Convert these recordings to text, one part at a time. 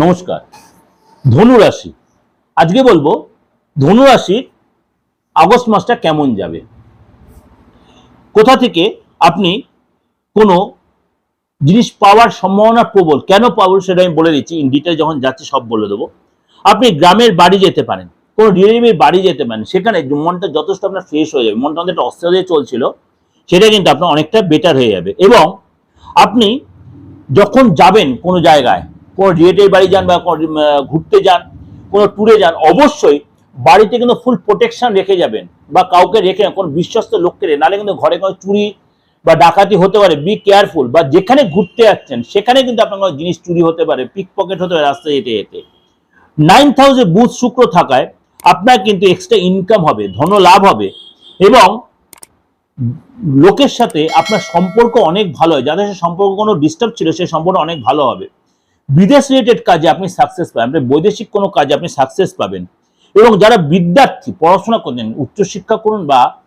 নমস্কার। ধনু রাশি। আজকে বলব, ধনু রাশির আগস্ট মাসটা কেমন যাবে? কোথা থেকে আপনি কোনো জিনিস পাওয়ার সম্ভাবনা প্রবল, কেন পাবো সেটা আমি বলে দিচ্ছি ইন ডিটেল যখন যাচ্ছি সব বলে দেবো। আপনি গ্রামের বাড়ি যেতে পারেন, কোনো রিলেটিভের বাড়ি যেতে পারেন, সেখানে মনটা যথেষ্ট আপনার ফ্রেশ হয়ে যাবে, মনটা অনেকটা অস্থির চলছিল, সেটা কিন্তু আপনার অনেকটা বেটার হয়ে যাবে। এবং আপনি যখন যাবেন কোনো জায়গায় কোনো রিলেটিভ বাড়ি যান বা ঘুরতে যান, কোনো ট্যুরে যান, অবশ্যই বাড়িতে কিন্তু ফুল প্রোটেকশন রেখে যাবেন বা কাউকে রেখে কোনো বিশ্বস্ত লোককে রেখে নাহলে কিন্তু ঘরে কোনো চুরি বা ডাকাতি হতে পারে। বি কেয়ারফুল বা যেখানে ঘুরতে যাচ্ছেন, সেখানে কিন্তু আপনার কোনো জিনিস চুরি হতে পারে পিক পকেট হতে পারে রাস্তায় যেতে যেতে। নাইন থাউজেন্ড বুধ শুক্র থাকায় আপনার কিন্তু এক্সট্রা ইনকাম হবে, ধন লাভ হবে এবং লোকের সাথে আপনার সম্পর্ক অনেক ভালো হয়। যাদের সাথে সম্পর্ক কোনো ডিস্টার্ব ছিল সেই সম্পর্ক অনেক ভালো হবে। বিদেশ রিলেটেড কাজে আপনি সাকসেস পাবেন, আপনি বৈদেশিক কোনো কাজে আপনি সাকসেস পাবেন। এবং যারা বিদ্যার্থী, পড়াশোনা করছেন, উচ্চশিক্ষা করুন বা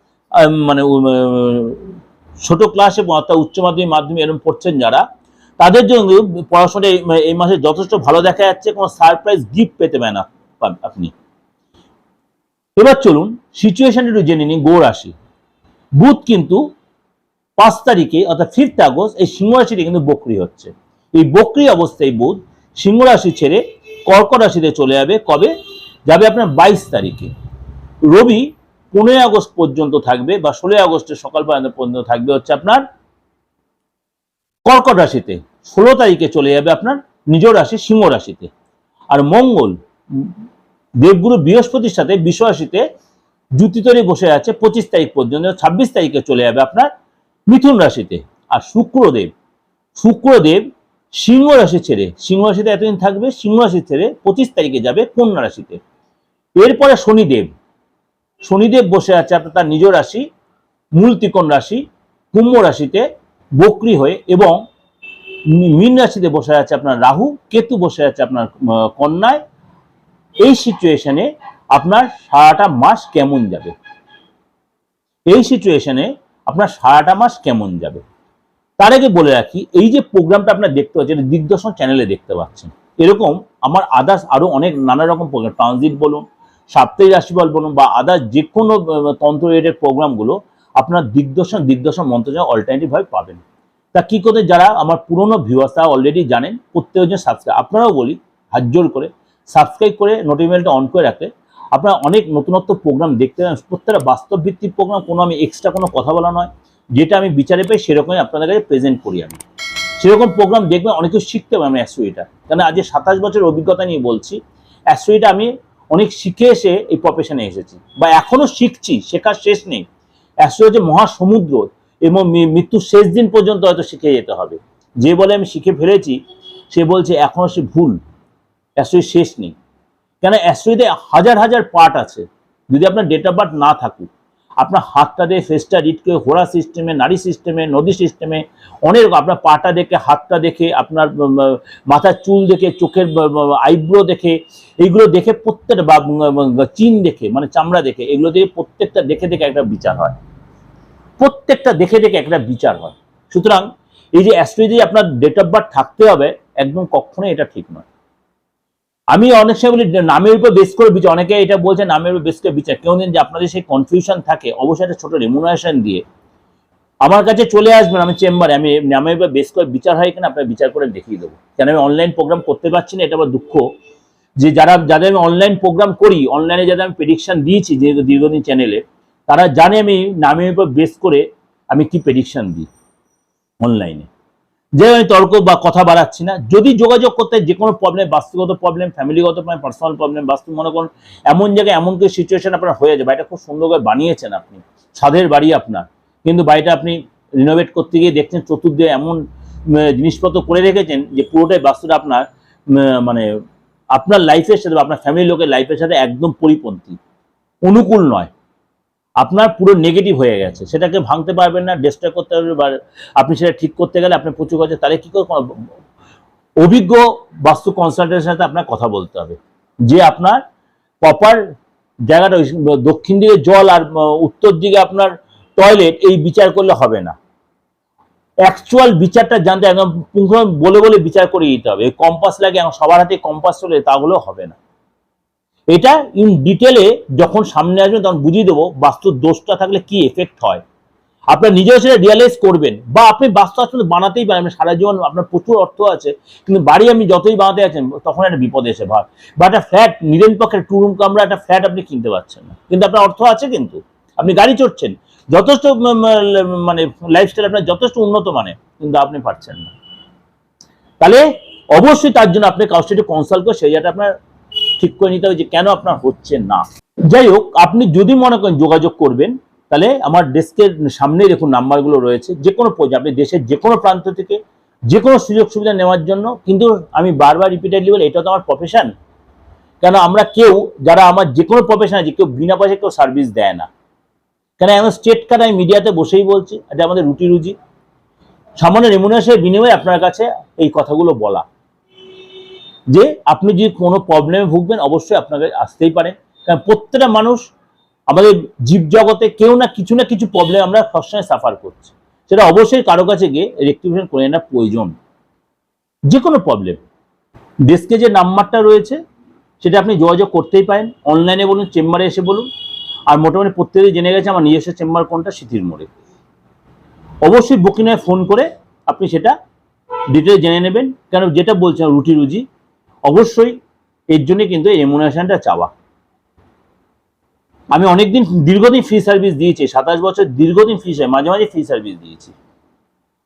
মানে ছোট ক্লাসে অর্থাৎ উচ্চ মাধ্যমিক মাধ্যমিক এরকম পড়ছেন যারা, তাদের জন্য পড়াশোনা এই- মাসে যথেষ্ট ভালো দেখা যাচ্ছে, কোনো সারপ্রাইজ গিফট পেতে পারেন আপ- পান- আপনি। এবার চলুন সিচুয়েশন একটু জেনে নিন গো রাশি। বুধ কিন্তু পাঁচ তারিখে, অর্থাৎ ফিফথ আগস্ট, এই সিংহ রাশিটি কিন্তু বক্রি হচ্ছে। এই বক্রি অবস্থায় বুধ সিংহ রাশি ছেড়ে কর্ক রাশিতে চলে যাবে। কবে? যাবে আপনার বাইশ তারিখে। রবি পনেরোই আগস্ট পর্যন্ত থাকবে বা ষোলোই আগস্টের সকাল পর্যন্ত থাকবে হচ্ছে আপনার কর্কট রাশিতে। ষোলো তারিখে চলে যাবে আপনার নিজ রাশি সিংহ রাশিতে। আর মঙ্গল, দেবগুরু বৃহস্পতির সাথে বিশ্ব রাশিতে জুতিতরে বসে আছে পঁচিশ তারিখ পর্যন্ত, ছাব্বিশ তারিখে চলে যাবে আপনার মিথুন রাশিতে। আর শুক্রদেব শুক্রদেব সিংহ রাশি ছেড়ে, সিংহ রাশিতে এতদিন থাকবে, সিংহ রাশি ছেড়ে পঁচিশ তারিখে যাবে কন্যা রাশিতে। এরপরে শনিদেব শনিদেব বসে আছে আপনার তার নিজ রাশি মূল ত্রিকোণ রাশি, কুম্ভ রাশিতে বক্রি হয়ে এবং মীন রাশিতে বসে আছে আপনার রাহু, কেতু বসে আছে আপনার কন্যায়। এই সিচুয়েশনে আপনার সারাটা মাস কেমন যাবে? এই সিচুয়েশনে আপনার সারাটা মাস কেমন যাবে? তার আগে বলে রাখি, এই যে প্রোগ্রামটা আপনার দেখতে পাচ্ছেন, এটা দিগদর্শন চ্যানেলে দেখতে পাচ্ছেন। এরকম আমার আদার্স আরও অনেক নানা রকম প্রোগ্রাম ট্রানজিট বলুন, সাপ্তাহিক রাশিফল বলুন, বা আদার্স যে কোনো তন্ত্র রিলেটেড প্রোগ্রামগুলো আপনার দিগদর্শন দিগদর্শন মন্ত্রজা অল্টারনেটিভ ভাবে পাবেন। তা কি করে, যারা আমার পুরনো ভিউয়ার্স তারা অলরেডি জানেন, প্রত্যেকজন সাবস্ক্রাইব আপনারাও বলি, হাত জোর করে সাবস্ক্রাইব করে নোটিফিকেশনটা অন করে রাখলে আপনারা অনেক নতুনত্ব প্রোগ্রাম দেখতে পাবেন। প্রত্যেকটা বাস্তব ভিত্তিক প্রোগ্রাম কোনো আমি এক্সট্রা কোনো কথা বলা নয়। যেটা আমি বিচারে পাই, সেরকমই আপনাদের কাছে প্রেজেন্ট করি আমি। সেরকম প্রোগ্রাম দেখবেন, অনেক কিছু শিখতে পারবেন অ্যাস্ট্রোইটা কারণ আজ সাতাশ বছর অভিজ্ঞতা নিয়ে বলছি অ্যাস্ট্রোইটা আমি অনেক শিখে এসে এই প্রফেশনে এসেছি। বা এখনও শিখছি, শেখার শেষ নেই। অ্যাস্ট্রো হচ্ছে মহাসমুদ্র এবং মৃত্যুর শেষ দিন পর্যন্ত হয়তো শিখে যেতে হবে। যে বলে আমি শিখে ফেলেছি, সে বলছে এখনও সে ভুল। অ্যাস্ট্রোই শেষ নেই। কেন অ্যাস্ট্রোইতে হাজার হাজার পার্ট আছে। যদি আপনার ডেট অফ বার্থ না থাকুক আপনার হাতটা দিয়ে ফেসটা করে হোরা সিস্টেমে নারী সিস্টেমে নদী সিস্টেমে অনেক আপনার পাটা দেখে, হাতটা দেখে, আপনার মাথার চুল দেখে, চোখের আইব্রো দেখে, এইগুলো দেখে প্রত্যেকটা বা চিন দেখে মানে চামড়া দেখে, এগুলো দিয়ে প্রত্যেকটা দেখে দেখে একটা বিচার হয়। প্রত্যেকটা দেখে দেখে একটা বিচার হয়। সুতরাং এই যে অ্যাস্ট্রোলজি আপনার ডেট অফ বার্থ থাকতে হবে, একদম কখনোই এটা ঠিক নয়। আমি অনেক সময় বলি, নামের উপর বেস করে বিচার। অনেকে এটা বলছে, নামের উপর বেস করে বিচার। কেউ দিন যে আপনাদের সেই কনফিউশন থাকে। অবশ্যই একটা ছোট রেমুনারেশন দিয়ে। আমার কাছে চলে আসবেন আমি চেম্বারে। আমি নামের উপর বেস করে বিচার হয় কিনা আপনার বিচার করে দেখিয়ে দেবো। কেন আমি অনলাইন প্রোগ্রাম করতে পারছি না, এটা আমার দুঃখ। যে যারা, যাদের আমি অনলাইন প্রোগ্রাম করি অনলাইনে যাদের আমি প্রেডিকশন দিয়েছি, যেহেতু দীর্ঘদিন চ্যানেলে তারা জানে আমি নামের উপর বেস করে আমি কি প্রেডিকশান দিই অনলাইনে যে আমি তর্ক বা কথা বাড়াচ্ছি না, যদি যোগাযোগ করতে যে কোনো প্রবলেম বাস্তুগত প্রবলেম ফ্যামিলিগত প্রবলেম পার্সোনাল প্রবলেম বাস্তু, মনে করুন, এমন জায়গায় এমন কিছু সিচুয়েশন আপনার হয়ে যায়, বাড়িটা খুব সুন্দর করে বানিয়েছেন আপনি, ছাদের বাড়ি আপনার, কিন্তু বাড়িটা আপনি রিনোভেট করতে গিয়ে দেখছেন চতুর্দিকে এমন জিনিসপত্র করে রেখেছেন যে পুরোটাই বাস্তুটা আপনার মানে আপনার লাইফের সাথে বা আপনার ফ্যামিলি লোকের লাইফের সাথে একদম পরিপন্থী, অনুকূল নয়। আপনার পুরো নেগেটিভ হয়ে গেছে। সেটাকে ভাঙতে পারবেন না ডিস্ট্রয় করতে পারবেন, বা আপনি সেটা ঠিক করতে গেলে আপনি প্রচুর কাছে তাহলে কি করে অভিজ্ঞ বাস্তু কনসালটেন্টের সাথে আপনার কথা বলতে হবে? যে আপনার প্রপার জায়গাটা দক্ষিণ দিকে জল আর উত্তর দিকে আপনার টয়লেট এই বিচার করলে হবে না। অ্যাকচুয়াল বিচারটা জানতে একদম পুঙ্খ বলে বলে বিচার করে দিতে হবে। কম্পাস লাগে এখন সবার হাতে কম্পাস চলে তাগুলো হবে না। এটা ইন ডিটেলে যখন সামনে আসবে তখন বুঝিয়ে দেবো বাস্তুর দোষটা থাকলে কি এফেক্ট হয়। আপনার নিজেও সেটা রিয়ালাইজ করবেন বা আপনি বাস্তু আসলে বানাতেই পারেন। সারা জীবন আপনার প্রচুর অর্থ আছে, কিন্তু বাড়ি আপনি যতই বানাতে আছেন তখন একটা বিপদ এসে ভাব বা একটা ফ্ল্যাট নিজের পক্ষে টু রুম কামরা একটা ফ্ল্যাট আপনি কিনতে পারছেন না। কিন্তু আপনার অর্থ আছে কিন্তু। আপনি গাড়ি চড়ছেন। যথেষ্ট মানে লাইফস্টাইল আপনার যথেষ্ট উন্নত মানে কিন্তু আপনি পারছেন না। তাহলে অবশ্যই তার জন্য আপনি কাউকে কনসাল্ট করে সেই জায়গাটা আপনার ঠিক করে নিতে হবে যে কেন আপনার হচ্ছে না। যাই হোক, আপনি যদি মনে করেন যোগাযোগ করবেন, তাহলে আমার ডেস্কের সামনে দেখুন নাম্বারগুলো রয়েছে। যে কোনো আপনি দেশের যে কোনো প্রান্ত থেকে যে কোনো সুযোগ সুবিধা নেওয়ার জন্য, কিন্তু আমি বারবার রিপিটেডলি বলি, এটা তো আমার প্রফেশন কেন আমরা কেউ, যারা আমার যে কোনো প্রফেশন আছে, কেউ বিনা পয়সায় কেউ সার্ভিস দেয় না। কেন এখন স্টেট কার্ড আমি মিডিয়াতে বসেই বলছি, এটা আমাদের রুটি রুজি সামান্য রেমুনেশনের বিনিময়ে আপনার কাছে এই কথাগুলো বলা। যে আপনি যদি কোনো প্রবলেমে ভুগবেন, অবশ্যই আপনাকে আসতেই পারেন কারণ প্রত্যেকটা মানুষ, আমাদের জীব জগতে কেউ না কিছু না কিছু প্রবলেম আমরা সবসময় সাফার করছি। সেটা অবশ্যই কারও কাছে গিয়ে রেক্টিফিকেশন করে নেওয়া প্রয়োজন। যে কোনো প্রবলেম ডেস্কে যে নাম্বারটা রয়েছে, সেটা আপনি যোগাযোগ করতেই পারেন। অনলাইনে বলুন চেম্বারে এসে বলুন। আর মোটামুটি প্রত্যেকেই জেনে গেছে, আমার নিজস্ব চেম্বার কোনটা? সিথির মোড়ে। অবশ্যই বুকিংয়ে ফোন করে আপনি সেটা ডিটেল জেনে নেবেন। কেন? যেটা বলছেন রুটি রুজি অবশ্যই এর জন্য কিন্তু এই রেমুনারেশনটা চাওয়া। আমি অনেকদিন দীর্ঘদিন ফ্রি সার্ভিস দিয়েছি, সাতাশ বছর দীর্ঘদিন ফ্রি সার্ভিস মাঝে মাঝে ফ্রি সার্ভিস দিয়েছি।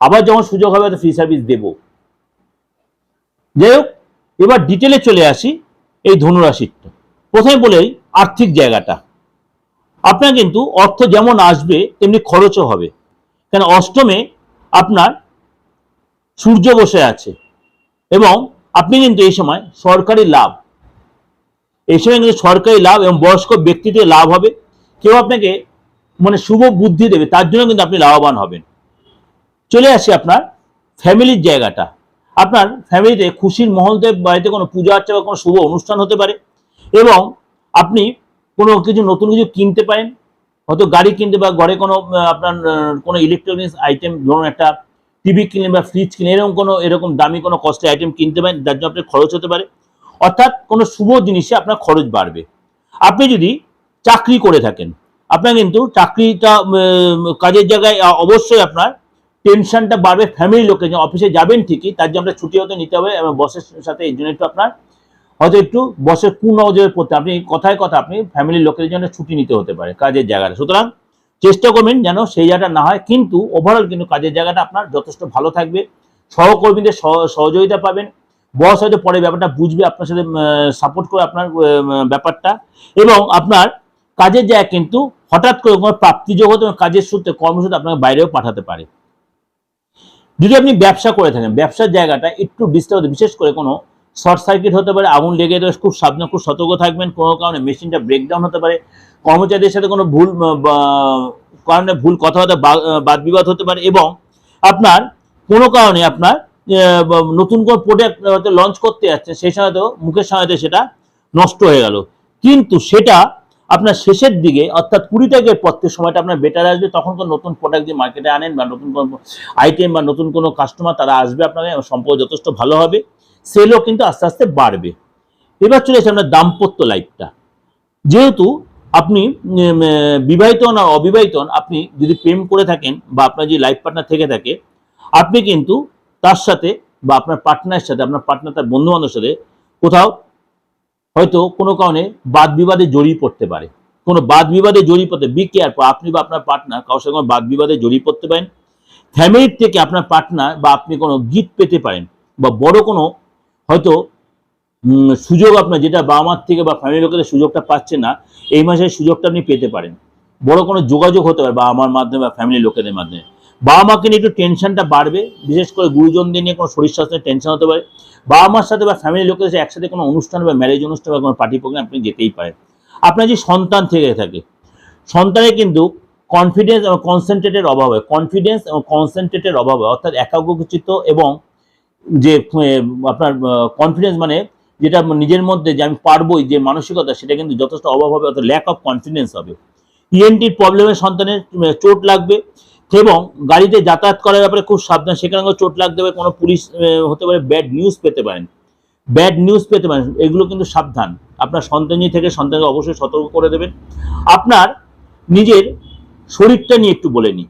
আবার যখন সুযোগ হবে তো ফ্রি সার্ভিস দেব। যাই হোক এবার ডিটেলে চলে আসি এই ধনুরাশিটা প্রথমে বলেই আর্থিক জায়গাটা। আপনার কিন্তু অর্থ যেমন আসবে, তেমনি খরচও হবে। কেন, অষ্টমে আপনার সূর্য বসে আছে এবং আপনি কিন্তু এই সময় সরকারি লাভ, এই সময় কিন্তু সরকারি লাভ এবং বয়স্ক ব্যক্তি থেকে লাভ হবে। কেউ আপনাকে মানে শুভ বুদ্ধি দেবে, তার জন্য কিন্তু আপনি লাভবান হবেন। চলে আসি আপনার ফ্যামিলির জায়গাটা। আপনার ফ্যামিলিতে খুশির মহলতে বাড়িতে কোনো পূজা আর্চা বা কোনো শুভ অনুষ্ঠান হতে পারে এবং আপনি কোনো কিছু, নতুন কিছু কিনতে পারেন। হয়তো গাড়ি কিনতে বা ঘরে কোনো আপনার কোনো ইলেকট্রনিক্স আইটেম ধরুন একটা টিভি কিনলেন বা ফ্রিজ কিনলেন এরকম কোনো, এরকম দামি কোনো কস্টলি আইটেম কিনতে পারেন, যার জন্য আপনার খরচ হতে পারে। অর্থাৎ কোনো শুভ জিনিসে আপনার খরচ বাড়বে। আপনি যদি চাকরি করে থাকেন, আপনার কিন্তু চাকরিটা কাজের জায়গায় অবশ্যই আপনার টেনশনটা বাড়বে ফ্যামিলি লোকে যে অফিসে যাবেন ঠিকই, তার জন্য আপনার ছুটি হতে নিতে হবে এবং বসের সাথে এই জন্য একটু আপনার হয়তো একটু বসের কুনজরে পড়তে আপনি কথায় কথা আপনি ফ্যামিলির লোকের জন্য ছুটি নিতে হতে পারে, কাজের জায়গাটা সুতরাং চেষ্টা করবেন যেন সেই জায়গাটা না হয়। কিন্তু ওভারঅল কিন্তু কাজের জায়গাটা আপনার যথেষ্ট ভালো থাকবে। সহকর্মীদের সহ- সহযোগিতা পাবেন। বস হয়তো পরে ব্যাপারটা বুঝবে, আপনার সাথে সাপোর্ট করে আপনার ব্যাপারটা। এবং আপনার কাজের জায়গা কিন্তু হঠাৎ করে কোনো প্রাপ্তিযোগ এবং কাজের সূত্রে কর্মসূত্রে আপনাকে বাইরেও পাঠাতে পারে। যদি আপনি ব্যবসা করে থাকেন, ব্যবসার জায়গাটা একটু ডিস্টার্ব হতে বিশেষ করে কোনো শর্ট সার্কিট হতে পারে, আগুন লেগে যেতে খুব সাবধান, খুব সতর্ক থাকবেন, কোনো কারণে মেশিনটা ব্রেকডাউন হতে পারে। কর্মচারীদের সাথে কোনো ভুল কারণে ভুল কথাবার্তা বাদ বিবাদ হতে পারে এবং আপনার কোনো কারণে আপনার নতুন কোনো প্রোডাক্ট হয়তো লঞ্চ করতে যাচ্ছে, সেই সময় তো মুখের সময়তে সেটা নষ্ট হয়ে গেল। কিন্তু সেটা আপনার শেষের দিকে, অর্থাৎ কুড়ি পর থেকে সময়টা আপনার বেটার আসবে, তখন তো নতুন প্রোডাক্ট দিয়ে মার্কেটে আনেন, বা নতুন কোনো আইটেম বা নতুন কোনো কাস্টমার তারা আসবে আপনাকে সম্পর্ক যথেষ্ট ভালো হবে সেলও কিন্তু আস্তে আস্তে বাড়বে। এবার চলে এসে আপনার দাম্পত্য লাইফটা যেহেতু আপনি বিবাহিত না অবিবাহিত, আপনি যদি প্রেম করে থাকেন বা আপনার যদি লাইফ পার্টনার থেকে থাকে, আপনি কিন্তু তার সাথে বা আপনার পার্টনারের সাথে, আপনার পার্টনার তার বন্ধু বান্ধবের সাথে কোথাও হয়তো কোনো কারণে বাদ বিবাদে জড়িয়ে পড়তে পারে। কোনো বাদ বিবাদে জড়িয়ে পড়তে বি কেয়ার আপনি বা আপনার পার্টনার কারোর কোনো বাদ বিবাদে জড়িয়ে পড়তে পারেন। ফ্যামিলির থেকে আপনার পার্টনার বা আপনি কোনো গিফট পেতে পারেন বা বড় কোনো হয়তো সুযোগ আপনার, যেটা বাবা মার থেকে বা ফ্যামিলি লোকেদের সুযোগটা পাচ্ছে না, এই মাসে সুযোগটা আপনি পেতে পারেন। বড় কোনো যোগাযোগ হতে পারে বাবা মার মাধ্যমে বা ফ্যামিলি লোকেদের মাধ্যমে। বাবা মাকে নিয়ে একটু টেনশনটা বাড়বে, বিশেষ করে গুরুজনদের নিয়ে কোনো শরীর স্বাস্থ্যের টেনশন হতে পারে। বাবা মার সাথে বা ফ্যামিলি লোকেদের সাথে একসাথে কোনো অনুষ্ঠান বা ম্যারেজ অনুষ্ঠান বা কোনো পার্টি প্রোগ্রাম আপনি যেতেই পারেন। আপনার যে সন্তান থেকে থাকে, সন্তানের কিন্তু কনফিডেন্স এবং কনসেন্ট্রেটের অভাব হয়। কনফিডেন্স এবং কনসেন্ট্রেটের অভাব হয়। অর্থাৎ একাগ্রচিত্ত এবং যে আপনার কনফিডেন্স মানে যেটা নিজের মধ্যে যে আমি পারবোই যে মানসিকতা, সেটা কিন্তু যথেষ্ট অভাব হবে, অর্থাৎ ল্যাক অফ কনফিডেন্স হবে। ইএনটির প্রবলেমে সন্তানের চোট লাগবে এবং গাড়িতে যাতায়াত করার ব্যাপারে খুব সাবধান, সেখানে চোট লাগতে পারে, কোনো পুলিশ হতে পারে ব্যাড নিউজ পেতে পারেন। ব্যাড নিউজ পেতে পারেন, এগুলো কিন্তু সাবধান। আপনার সন্তানী থেকে সন্তানকে অবশ্যই সতর্ক করে দেবেন। আপনার নিজের শরীরটা নিয়ে একটু বলে নিই।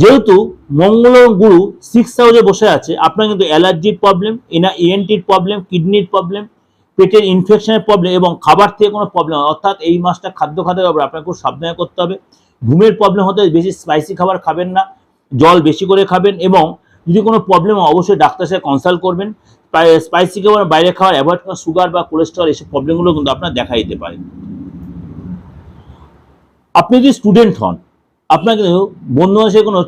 যেহেতু মঙ্গল গুরু সিক্স হাউসে বসে আছে, আপনার কিন্তু অ্যালার্জির প্রবলেম এনা ইএনটির প্রবলেম কিডনির প্রবলেম পেটের ইনফেকশনের প্রবলেম এবং খাবার থেকে কোনো প্রবলেম অর্থাৎ এই মাসটা খাদ্য খাদ্যের ব্যাপারে আপনাকে খুব সাবধানে করতে হবে। ঘুমের প্রবলেম হতে বেশি স্পাইসি খাবার খাবেন না, জল বেশি করে খাবেন এবং যদি কোনো প্রবলেম হয়, অবশ্যই ডাক্তার সাথে কনসাল্ট করবেন। স্পাইসি খাবার বাইরে খাওয়ার অ্যাভয়েড করা সুগার বা কোলেস্ট্রল এসব প্রবলেমগুলো কিন্তু আপনার দেখা দিতে পারে। আপনি যদি স্টুডেন্ট হন আপনার কিন্তু বন্ধু মাসে কোনো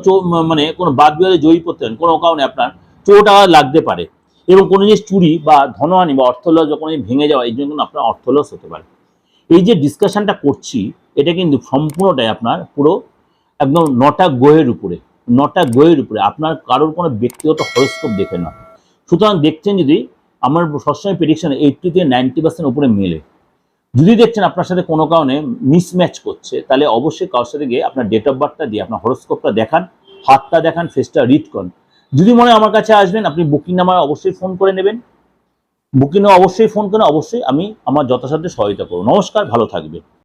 মানে কোনো বাদ বিবাদে জয়ী করতে হন কোনো কারণে আপনার চোট আঘাত লাগতে পারে। এবং কোনো জিনিস চুরি বা ধনহানি বা অর্থলস যখন ভেঙে যাওয়া, এই জন্য কিন্তু আপনার অর্থলস হতে পারে। এই যে ডিসকাশনটা করছি, এটা কিন্তু সম্পূর্ণটাই আপনার পুরো একদম নটা গ্রহের উপরে, নটা গ্রহের উপরে। আপনার কারোর কোনো ব্যক্তিগত হরস্কোপ দেখে না। সুতরাং দেখছেন যদি, আমার সবসময় প্রেডিকশন এইটটি থেকে নাইনটি পার্সেন্ট উপরে মেলে। যদি দেখছেন আপনার সাথে কোনো কারণে মিসম্যাচ করছে, তাহলে অবশ্যই কারোর সাথে গিয়ে আপনার ডেট অফ বার্থটা দিয়ে, আপনার হরস্কোপটা দেখান, হাতটা দেখান ফেসটা রিড করেন। যদি মনে আমার কাছে আসবেন, আপনি বুকিং নাম্বার অবশ্যই ফোন করে নেবেন। বুকিং অবশ্যই ফোন করেন অবশ্যই আমি আমার যথাসাধ্য সহায়তা করব। নমস্কার, ভালো থাকবে